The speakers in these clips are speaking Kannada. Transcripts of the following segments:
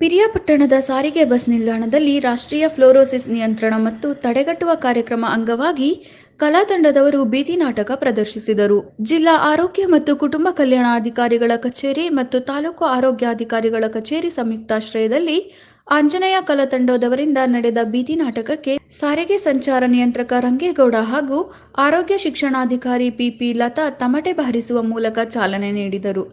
ಪಿರಿಯಾಪಟ್ಟಣದ ಸಾರಿಗೆ ಬಸ್ ನಿಲ್ದಾಣದಲ್ಲಿ ರಾಷ್ಟ್ರೀಯ ಫ್ಲೋರೋಸಿಸ್ ನಿಯಂತ್ರಣ ಮತ್ತು ತಡೆಗಟ್ಟುವ ಕಾರ್ಯಕ್ರಮ ಅಂಗವಾಗಿ ಕಲಾ ತಂಡದವರು ಬೀದಿ ನಾಟಕ ಪ್ರದರ್ಶಿಸಿದರು. ಜಿಲ್ಲಾ ಆರೋಗ್ಯ ಮತ್ತು ಕುಟುಂಬ ಕಲ್ಯಾಣಾಧಿಕಾರಿಗಳ ಕಚೇರಿ ಮತ್ತು ತಾಲೂಕು ಆರೋಗ್ಯಾಧಿಕಾರಿಗಳ ಕಚೇರಿ ಸಂಯುಕ್ತಾಶ್ರಯದಲ್ಲಿ ಆಂಜನೇಯ ಕಲಾ ತಂಡದವರಿಂದ ನಡೆದ ಬೀದಿ ನಾಟಕಕ್ಕೆ ಸಾರಿಗೆ ಸಂಚಾರ ನಿಯಂತ್ರಕ ರಂಗೇಗೌಡ ಹಾಗೂ ಆರೋಗ್ಯ ಶಿಕ್ಷಣಾಧಿಕಾರಿ ಪಿಪಿ ಲತಾ ತಮಟೆ ಬಾರಿಸುವ ಮೂಲಕ ಚಾಲನೆ ನೀಡಿದರು.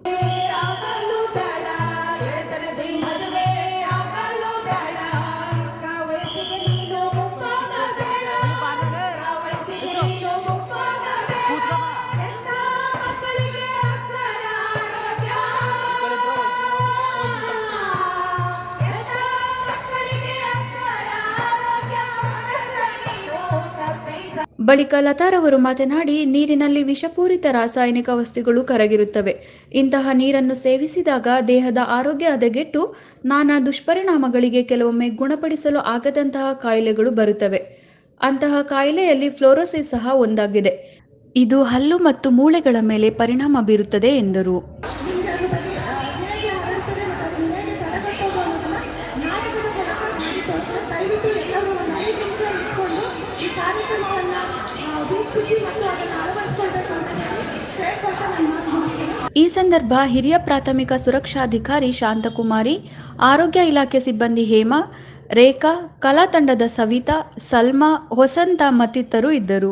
ಬಳಿಕ ಲತಾರವರು ಮಾತನಾಡಿ, ನೀರಿನಲ್ಲಿ ವಿಷಪೂರಿತ ರಾಸಾಯನಿಕ ವಸ್ತುಗಳು ಕರಗಿರುತ್ತವೆ. ಇಂತಹ ನೀರನ್ನು ಸೇವಿಸಿದಾಗ ದೇಹದ ಆರೋಗ್ಯ ಹದಗೆಟ್ಟು ನಾನಾ ದುಷ್ಪರಿಣಾಮಗಳಿಗೆ ಕೆಲವೊಮ್ಮೆ ಗುಣಪಡಿಸಲು ಆಗದಂತಹ ಕಾಯಿಲೆಗಳು ಬರುತ್ತವೆ. ಅಂತಹ ಕಾಯಿಲೆಯಲ್ಲಿ ಫ್ಲೋರೋಸಿಸ್ ಸಹ ಒಂದಾಗಿದೆ. ಇದು ಹಲ್ಲು ಮತ್ತು ಮೂಳೆಗಳ ಮೇಲೆ ಪರಿಣಾಮ ಬೀರುತ್ತದೆ ಎಂದರು. ಈ ಸಂದರ್ಭ ಹಿರಿಯ ಪ್ರಾಥಮಿಕ ಸುರಕ್ಷಾಧಿಕಾರಿ ಶಾಂತಕುಮಾರಿ, ಆರೋಗ್ಯ ಇಲಾಖೆ ಸಿಬ್ಬಂದಿ ಹೇಮಾ, ರೇಖಾ, ಕಲಾ ತಂಡದ ಸವಿತಾ, ಸಲ್ಮಾ ಹೊಸಂತ ಮತ್ತಿತರರು ಇದ್ದರು.